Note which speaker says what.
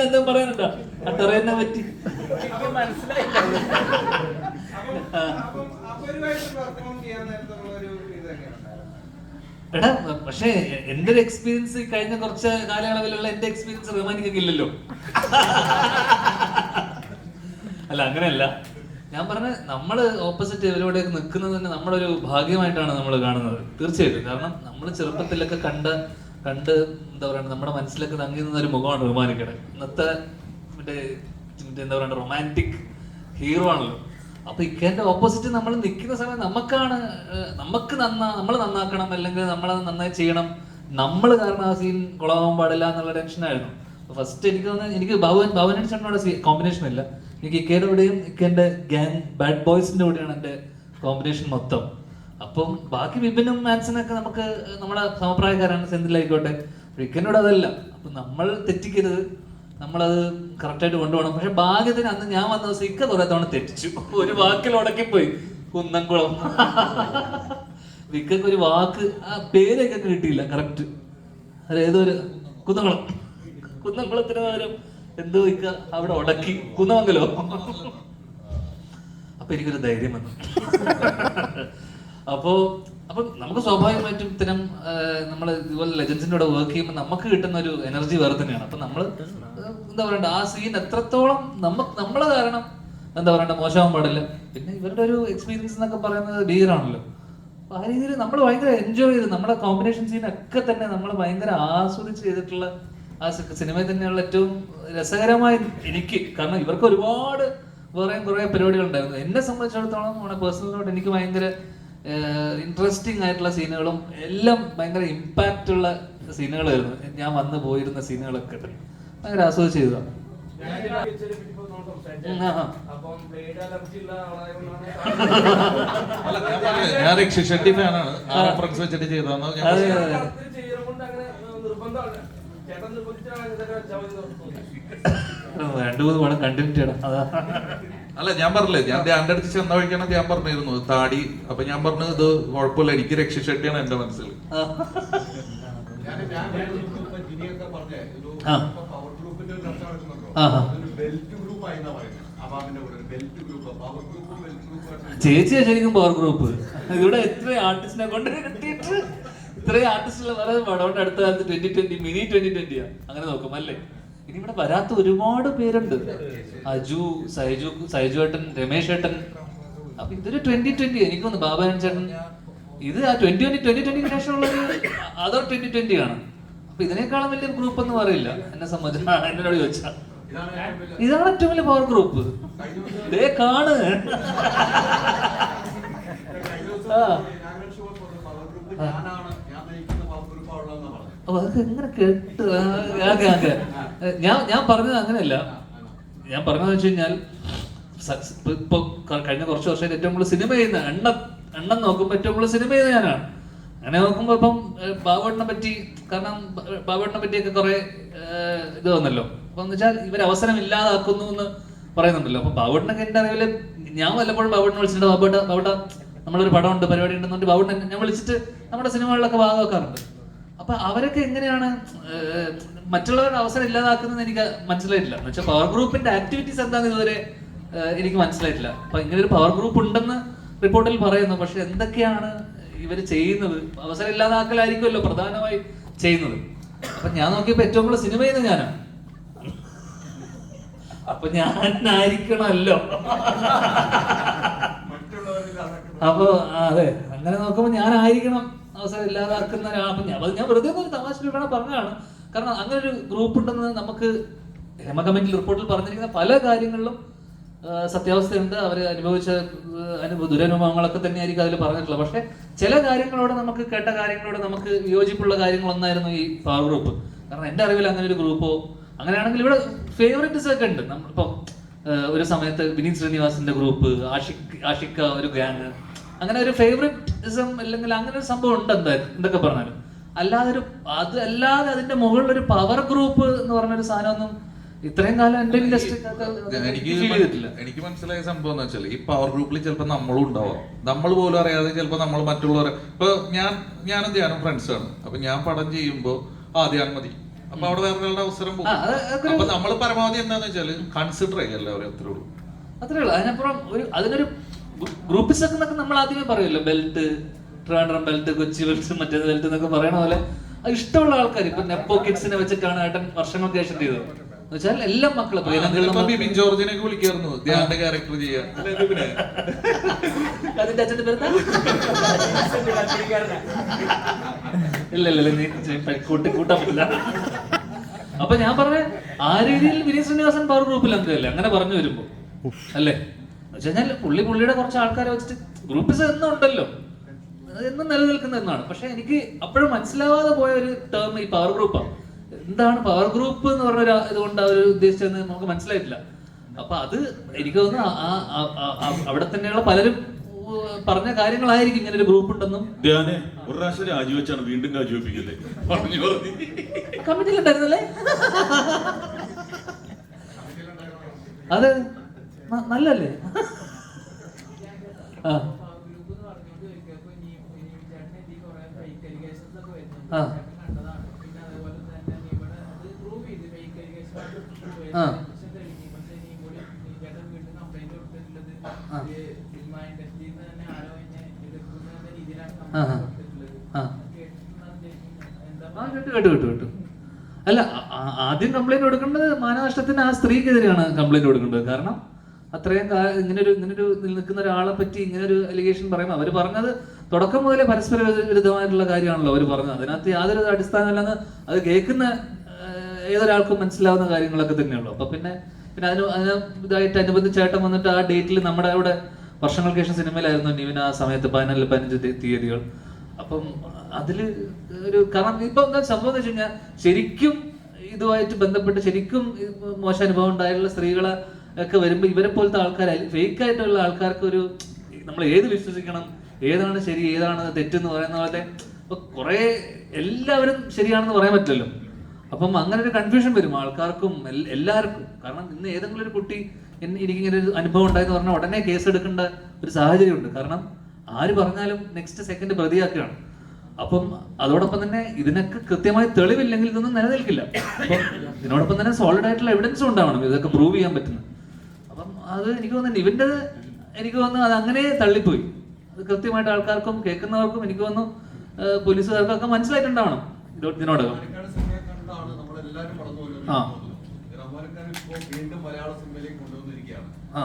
Speaker 1: എന്താ പറയാനുണ്ടോ ആ ടെറേനെ പറ്റി
Speaker 2: ഇത്
Speaker 1: എടാ പക്ഷേ എന്റെ ഒരു എക്സ്പീരിയൻസ് കഴിഞ്ഞ കുറച്ച് കാലയളവിലുള്ള എന്റെ എക്സ്പീരിയൻസ് റഹ്മാനിക്കൊക്കെ അല്ല അങ്ങനെയല്ല ഞാൻ പറഞ്ഞ നമ്മൾ ഓപ്പോസിറ്റ് ഇവരോടെ നിൽക്കുന്നത് തന്നെ നമ്മളൊരു ഭാഗ്യമായിട്ടാണ് നമ്മൾ കാണുന്നത്. തീർച്ചയായിട്ടും. കാരണം നമ്മൾ ചെറുപ്പത്തിലൊക്കെ കണ്ട് കണ്ട് എന്താ പറയുക നമ്മുടെ മനസ്സിലൊക്കെ തങ്ങി നിന്ന ഒരു മുഖമാണ് റഹ്മാനിക്കടെ ഇന്നത്തെ മറ്റേ മറ്റേ എന്താ പറയുക റൊമാന്റിക് ഹീറോ ആണല്ലോ. അപ്പൊ ഇക്കേന്റെ ഓപ്പോസിറ്റ് നമ്മൾ നിൽക്കുന്ന സമയം നമുക്കാണ് നമുക്ക് നന്നാ നമ്മൾ നന്നാക്കണം അല്ലെങ്കിൽ നമ്മളത് നന്നായി ചെയ്യണം. നമ്മൾ കാരണം ആ സീൻ കുളമാകാൻ പാടില്ല എന്നുള്ള ടെൻഷനായിരുന്നു ഫസ്റ്റ് എനിക്ക് തോന്നുന്നത് എനിക്ക് ഭവൻ ഭവനൻ ചേട്ടനോട് കോമ്പിനേഷൻ ഇല്ല. എനിക്ക് ഇക്കയുടെ കൂടെയും ഇക്കേന്റെ ഗ്യാങ് ബാഡ് ബോയ്സിന്റെ കൂടെയാണ് എന്റെ കോമ്പിനേഷൻ മൊത്തം. അപ്പം ബാക്കി വിപിനും മാൻസിനൊക്കെ നമുക്ക് നമ്മുടെ സമപ്രായക്കാരാണ് സെന്തിലായിക്കോട്ടെ. ഇക്കനോട് അതല്ല. അപ്പം നമ്മൾ തെറ്റിക്കരുത്. നമ്മളത് കറക്റ്റായിട്ട് കൊണ്ടുപോകണം. പക്ഷെ ഭാഗ്യത്തിന് അന്ന് ഞാൻ വന്ന ദിവസം ഇക്ക കുറെ തവണ തെറ്റിച്ചു. ഒരു വാക്കിൽ ഉടക്കിപ്പോയി. കുന്നംകുളം. വിക്കൊക്കെ ഒരു വാക്ക് ആ പേരൊക്കെ കിട്ടിയില്ല. കറക്റ്റ് അതായത് ഒരു കുന്നംകുളം. കുന്നംകുളത്തിന് പകരം എന്തോ ഇക്ക അവിടെ ഉടക്കി. കുന്നമംഗലോ? അപ്പൊ എനിക്കൊരു ധൈര്യം വന്നു. അപ്പോ അപ്പൊ നമുക്ക് സ്വാഭാവികമായിട്ടും ഇത്തരം നമ്മൾ ഇതുപോലെ ലെജൻസിന്റെ കൂടെ വർക്ക് ചെയ്യുമ്പോൾ നമുക്ക് കിട്ടുന്ന ഒരു എനർജി വേറെ തന്നെയാണ്. അപ്പൊ നമ്മൾ എന്താ പറയണ്ട ആ സീൻ എത്രത്തോളം നമുക്ക് നമ്മളെ കാരണം എന്താ പറയണ്ട മോശമാവാൻ പാടില്ല. പിന്നെ ഇവരുടെ ഒരു എക്സ്പീരിയൻസ് എന്നൊക്കെ പറയുന്നത് ഭീകരമാണല്ലോ അപ്പൊ ആ രീതിയിൽ നമ്മൾ ഭയങ്കര എൻജോയ് ചെയ്ത് നമ്മുടെ കോമ്പിനേഷൻ സീൻ ഒക്കെ തന്നെ നമ്മൾ ഭയങ്കര ആസ്വദിച്ച് ചെയ്തിട്ടുള്ള ആ സിനിമയിൽ തന്നെയുള്ള ഏറ്റവും രസകരമായ എനിക്ക് കാരണം ഇവർക്ക് ഒരുപാട് വേറെയും കുറെ പരിപാടികൾ ഉണ്ടായിരുന്നു. എന്നെ സംബന്ധിച്ചിടത്തോളം നമ്മുടെ പേഴ്സണലായിട്ട് എനിക്ക് ഭയങ്കര ഇൻട്രസ്റ്റിംഗ് ആയിട്ടുള്ള സീനുകളും എല്ലാം ഭയങ്കര ഇമ്പാക്റ്റ് ഉള്ള സീനുകളായിരുന്നു. ഞാൻ വന്ന് പോയിരുന്ന സീനുകളൊക്കെ തന്നെ. ഭയങ്കര ആസ്വദിച്ച് ചെയ്തതാണ്.
Speaker 3: ഞാൻ രക്ഷ ഷെട്ടി ഫാനാണ്. ആ റെഫറൻസ് വെച്ചിട്ട് ചെയ്തതെന്ന്
Speaker 1: രണ്ടു മൂന്ന് കണ്ടിന്യൂ അതാ.
Speaker 3: അല്ല ഞാൻ പറഞ്ഞില്ലേ ഞാൻ ധ്യാന്റെ അടുത്ത് ചെന്ന വഴിക്കാണ് ഞാൻ പറഞ്ഞിരുന്നു താടി അപ്പൊ ഞാൻ പറഞ്ഞു ഇത് കുഴപ്പമില്ല എനിക്ക് രക്ഷ ഷെട്ടിയാണ് എന്റെ മനസ്സിൽ.
Speaker 1: ചേച്ചിയാ ശരിക്കും പവർ ഗ്രൂപ്പ് ഇവിടെ എത്ര ആർട്ടിസ്റ്റിനെ കൊണ്ട് കിട്ടിയിട്ട് ഇത്രയും ആർട്ടിസ്റ്റുകൾ പറയുന്നത് പടമുണ്ട് അടുത്ത കാലത്ത് ട്വന്റി ട്വന്റി മിനി ട്വന്റി ട്വന്റിയാ അങ്ങനെ നോക്കും അല്ലേ? ഇനി ഇവിടെ വരാത്ത ഒരുപാട് പേരുണ്ട്. അജു സൈജു സൈജു ഏട്ടൻ രമേശ് ഏട്ടൻ. അപ്പൊ ഇതൊരു ട്വന്റി ട്വന്റി എനിക്കൊന്ന് ബാബാനൻ ചേട്ടൻ. ഇത് ആ ട്വന്റി ട്വന്റി ട്വന്റി ട്വന്റിക്ക് ശേഷമുള്ള ഒരു അതർ ട്വന്റി ട്വന്റി ആണ്. അപ്പൊ ഇതിനേക്കാളും വലിയ ഗ്രൂപ്പ് എന്ന് പറയില്ല. എന്നെ സംബന്ധിച്ച് എന്നോട് ചോദിച്ചാ.
Speaker 4: ഇതാണ് ഏറ്റവും വലിയ-
Speaker 1: പവർ ഗ്രൂപ്പ് ദേ കാണ്. ആ.
Speaker 4: നാഗരാജ് ഷോ പറഞ്ഞു, പവർ ഗ്രൂപ്പ് ഞാനാണ് ഞാൻ നയിക്കുന്ന പവർ ഗ്രൂപ്പ് ഉള്ളതെന്ന് പറഞ്ഞു
Speaker 1: അപ്പൊ അതൊക്കെ എങ്ങനെ കേട്ട്. ഞാൻ ഞാൻ പറഞ്ഞത് അങ്ങനെയല്ല. ഞാൻ പറഞ്ഞതെന്ന് വെച്ച് കഴിഞ്ഞാൽ ഇപ്പൊ- കഴിഞ്ഞ കുറച്ച് വർഷമായിട്ട് ഏറ്റവും കൂടുതൽ സിനിമ ചെയ്യുന്ന എണ്ണ എണ്ണം നോക്കുമ്പോൾ ഏറ്റവും കൂടുതൽ സിനിമ ചെയ്യുന്ന ഞാനാണ്. അങ്ങനെ നോക്കുമ്പോൾ ഇപ്പം ബാബുവേട്ടനെ പറ്റി കാരണം ബാബുവേട്ടനെ പറ്റിയൊക്കെ കുറെ ഇത് വന്നല്ലോ. അപ്പൊ വെച്ചാൽ ഇവർ അവസരം ഇല്ലാതാക്കുന്നു എന്ന് പറയുന്നുണ്ടല്ലോ. അപ്പൊ ബാബുവേട്ടനൊക്കെ എന്റെ അറിവിൽ ഞാൻ വല്ലപ്പോഴും ബാബുവേട്ടനെ വിളിച്ചിട്ട് ബാബുവേട്ട ബാബുട്ട നമ്മളൊരു പടമുണ്ട് പരിപാടി ഉണ്ടെന്നുണ്ട് ബാബുട്ടൻ ഞാൻ വിളിച്ചിട്ട് നമ്മുടെ സിനിമകളിലൊക്കെ ഭാഗമാക്കാറുണ്ട് അപ്പൊ അവരൊക്കെ എങ്ങനെയാണ് മറ്റുള്ളവരുടെ അവസരം ഇല്ലാതാക്കുന്നത് എനിക്ക് മനസ്സിലായിട്ടില്ല. എന്ന് പവർ ഗ്രൂപ്പിന്റെ ആക്ടിവിറ്റീസ് എന്താണെന്ന് ഇതുവരെ എനിക്ക് മനസ്സിലായിട്ടില്ല. അപ്പൊ ഇങ്ങനെ ഒരു പവർ ഗ്രൂപ്പ് ഉണ്ടെന്ന് റിപ്പോർട്ടിൽ പറയുന്നു. പക്ഷെ എന്തൊക്കെയാണ് ഇവർ ചെയ്യുന്നത്? അവസരം ഇല്ലാതാക്കലായിരിക്കുമല്ലോ പ്രധാനമായി ചെയ്യുന്നത്. അപ്പൊ ഞാൻ നോക്കിയപ്പോ ഏറ്റവും കൂടുതൽ സിനിമ ചെയ്യുന്നത് ഞാനാണ് അപ്പൊ ഞാനായിരിക്കണമല്ലോ. അപ്പൊ അതെ. അങ്ങനെ നോക്കുമ്പോ ഞാനായിരിക്കണം. അവസരം ഇല്ലാതാക്കുന്ന ഒരാളാണ് ഞാൻ. അത് ഞാൻ വെറുതെ ഒരു തമാശ വേണം പറഞ്ഞതാണ്. കാരണം അങ്ങനെ ഒരു ഗ്രൂപ്പ് ഉണ്ടെന്ന് നമുക്ക് ഹേമ കമ്മിറ്റി റിപ്പോർട്ടിൽ പറഞ്ഞിരിക്കുന്ന പല കാര്യങ്ങളിലും സത്യാവസ്ഥയുണ്ട്. അവർ അനുഭവിച്ച അനുഭവ ദുരനുഭവങ്ങളൊക്കെ തന്നെയായിരിക്കും അതിൽ പറഞ്ഞിട്ടുള്ളത്. പക്ഷെ ചില കാര്യങ്ങളോട് നമുക്ക് കേട്ട കാര്യങ്ങളോട് നമുക്ക് വിയോജിപ്പുള്ള കാര്യങ്ങളൊന്നായിരുന്നു ഈ പവർ ഗ്രൂപ്പ് കാരണം എന്റെ അറിവിൽ അങ്ങനെ ഒരു ഗ്രൂപ്പോ അങ്ങനെയാണെങ്കിൽ ഇവിടെ ഫേവറേറ്റ്സ് ഒക്കെ ഉണ്ട്. നമ്മളിപ്പോ ഒരു സമയത്ത് വിനീത് ശ്രീനിവാസിന്റെ ഗ്രൂപ്പ് ആഷിക് ആഷിക്ക ഒരു ഗ്യാങ് അങ്ങനെ ഒരു ഫേവറിറ്റിസം അല്ലെങ്കിൽ അങ്ങനെ ഒരു സംഭവം ഉണ്ട് എന്തായാലും. എന്തൊക്കെ പറഞ്ഞാലും. അല്ലാതെ ഒരു അത് അല്ലാതെ അതിന്റെ മുകളിൽ ഒരു പവർ ഗ്രൂപ്പ് എന്ന് പറഞ്ഞൊരു സാധനമൊന്നും ഇത്രയും കാലം എന്റെ
Speaker 3: എനിക്ക് എനിക്ക് മനസ്സിലായ സംഭവം എന്ന് വെച്ചാൽ ഈ പവർ ഗ്രൂപ്പിൽ ചിലപ്പോൾ നമ്മളും ഉണ്ടാവാം. നമ്മൾ പോലും അറിയാതെ ചിലപ്പോൾ നമ്മൾ മറ്റുള്ളവരെ ഇപ്പൊ ഞാൻ ഞാനും ധ്യാനം ഫ്രണ്ട്സ് ആണ്. അപ്പൊ ഞാൻ പടം ചെയ്യുമ്പോൾ ആ ധ്യാനം മതി. അപ്പൊ അവിടെ വേറെ ഒരാളുടെ അവസരം പോകും. അപ്പൊ നമ്മൾ പരമാവധി എന്താന്ന് വെച്ചാൽ കൺസിഡർ ചെയ്യല്ലേ എല്ലാവരും അത്രേ ഉള്ളൂ.
Speaker 1: അത്രേ ഉള്ളൂ. അതിനപ്പുറം ഒരു അതിനൊരു ഗ്രൂപ്പിസ് ഒക്കെ എന്നൊക്കെ നമ്മൾ ആദ്യമേ പറയുമല്ലോ. Belt Trivandrum belt Kochi belt മറ്റേ ബെൽറ്റ് എന്നൊക്കെ പറയണ പോലെ അത് ഇഷ്ടമുള്ള ആൾക്കാർ. ഇപ്പൊ നെപ്പോ കിഡ്സിനെ വെച്ചിട്ടാണ് ഏട്ടൻ വർഷങ്ങൾക്ക് ശേഷം ചെയ്തത്. എന്ന് വെച്ചാൽ എല്ലാ മക്കളും
Speaker 3: ബിബിൻ വിളിക്കായിരുന്നു. ധ്യാന്റെ ക്യാരക്ടർ ചെയ്യാൻ?
Speaker 1: അതിന്റെ അച്ഛന്റെ പേരെന്താ? ഇല്ല ഇല്ല നീ കൂട്ടി കൂട്ടാൻ പറ്റില്ല. അപ്പൊ ഞാൻ പറഞ്ഞ ആ രീതിയിൽ വിനീത് ശ്രീനിവാസൻ പവർ ഗ്രൂപ്പിൽ എന്തല്ലേ അങ്ങനെ പറഞ്ഞു വരുമ്പോ. അല്ലേ? വെച്ചാൽ പുള്ളി പുള്ളിയുടെ കുറച്ച് ആൾക്കാരെ വെച്ചിട്ട് ഗ്രൂപ്പിസ് എന്നും ഉണ്ടല്ലോ അത് എന്നും നിലനിൽക്കുന്ന എന്നാണ് പക്ഷെ എനിക്ക് അപ്പോഴും മനസ്സിലാവാതെ പോയ ഒരു ടേം ഈ പവർ ഗ്രൂപ്പാണ് എന്താണ് പവർ ഗ്രൂപ്പ് എന്ന് പറഞ്ഞ ഒരു ഇതുകൊണ്ട് അവർ ഉദ്ദേശിച്ചതെന്ന് നമുക്ക് മനസ്സിലായിട്ടില്ല. അപ്പൊ അത് എനിക്ക് തോന്നുന്നു അവിടെ തന്നെയുള്ള പലരും പറഞ്ഞ കാര്യങ്ങളായിരിക്കും ഇങ്ങനെ ഒരു ഗ്രൂപ്പ് ഉണ്ടെന്നും.
Speaker 5: ധ്യാനെ ഒരു പ്രാവശ്യം രാജിവെച്ചാണ് വീണ്ടും രാജിവെപ്പിക്കല്ലേ പറഞ്ഞു പറഞ്ഞു.
Speaker 1: കമ്മിറ്റിയിൽ അത്. നല്ലല്ലേ? ആ. ആ. അല്ല ആദ്യം കംപ്ലൈന്റ് കൊടുക്കേണ്ടത് മാനനഷ്ടത്തിന് ആ സ്ത്രീക്കെതിരെയാണ് കംപ്ലൈന്റ് കൊടുക്കേണ്ടത്. കാരണം അത്രയും ഇങ്ങനൊരു ഇങ്ങനൊരു നിൽക്കുന്ന ഒരാളെ പറ്റി ഇങ്ങനൊരു അലിഗേഷൻ പറയുമ്പോൾ അവർ പറഞ്ഞത് തുടക്കം മുതലേ പരസ്പര വിരുദ്ധ- വിരുദ്ധമായിട്ടുള്ള കാര്യമാണല്ലോ അവർ പറഞ്ഞത്. അതിനകത്ത് യാതൊരു അടിസ്ഥാനമില്ലെന്ന് അത് കേൾക്കുന്ന ഏതൊരാൾക്കും മനസ്സിലാവുന്ന കാര്യങ്ങളൊക്കെ തന്നെയുള്ളൂ. അപ്പൊ പിന്നെ പിന്നെ അതിന് അതിന് ഇതായിട്ട് ചേട്ടൻ വന്നിട്ട് ആ ഡേറ്റിൽ നമ്മുടെ അവിടെ വർഷങ്ങൾക്ക് ശേഷം സിനിമയിലായിരുന്നു നിവിൻ ആ സമയത്ത് പതിനാല് പതിനഞ്ച് തീയതികൾ. അപ്പം അതിൽ ഒരു കാരണം ഇപ്പൊ എന്താ സംഭവം എന്ന് വെച്ച് കഴിഞ്ഞാൽ ശരിക്കും ഇതുമായിട്ട് ബന്ധപ്പെട്ട് ശരിക്കും മോശം അനുഭവം ഉണ്ടായിട്ടുള്ള സ്ത്രീകളെ ഒക്കെ വരുമ്പോ ഇവരെ പോലത്തെ ആൾക്കാർ ഫേക്ക് ആയിട്ടുള്ള ആൾക്കാർക്ക് ഒരു നമ്മൾ ഏത് വിശ്വസിക്കണം ഏതാണ് ശരി ഏതാണ് തെറ്റെന്ന് പറയുന്ന പോലെ കുറെ എല്ലാവരും ശരിയാണെന്ന് പറയാൻ പറ്റില്ലല്ലോ. അപ്പം അങ്ങനെ ഒരു കൺഫ്യൂഷൻ വരും ആൾക്കാർക്കും എല്ലാവർക്കും. കാരണം ഇന്ന് ഏതെങ്കിലും ഒരു കുട്ടി എനിക്ക് എനിക്കിങ്ങനെ ഒരു അനുഭവം ഉണ്ടായെന്ന് പറഞ്ഞാൽ ഉടനെ കേസ് എടുക്കേണ്ട ഒരു സാഹചര്യമുണ്ട്. കാരണം ആര് പറഞ്ഞാലും നെക്സ്റ്റ് സെക്കൻഡ് പ്രതിയാക്കുകയാണ്. അപ്പം അതോടൊപ്പം തന്നെ ഇതിനൊക്കെ കൃത്യമായി തെളിവില്ലെങ്കിൽ ഇതൊന്നും നിലനിൽക്കില്ല. ഇതിനോടൊപ്പം തന്നെ സോളിഡ് ആയിട്ടുള്ള എവിഡൻസും ഉണ്ടാവണം. ഇതൊക്കെ പ്രൂവ് ചെയ്യാൻ പറ്റുന്നത് അപ്പം അത് എനിക്ക് തോന്നുന്നു ഇവന്റെ എനിക്ക് തോന്നുന്നു അത് അങ്ങനെ തള്ളിപ്പോയി. അത് കൃത്യമായിട്ട് ആൾക്കാർക്കും കേൾക്കുന്നവർക്കും എനിക്ക് തോന്നുന്നു പോലീസുകാർക്കൊക്കെ മനസ്സിലായിട്ടുണ്ടാവണം ഇത് ഇതിനോടകം ആ.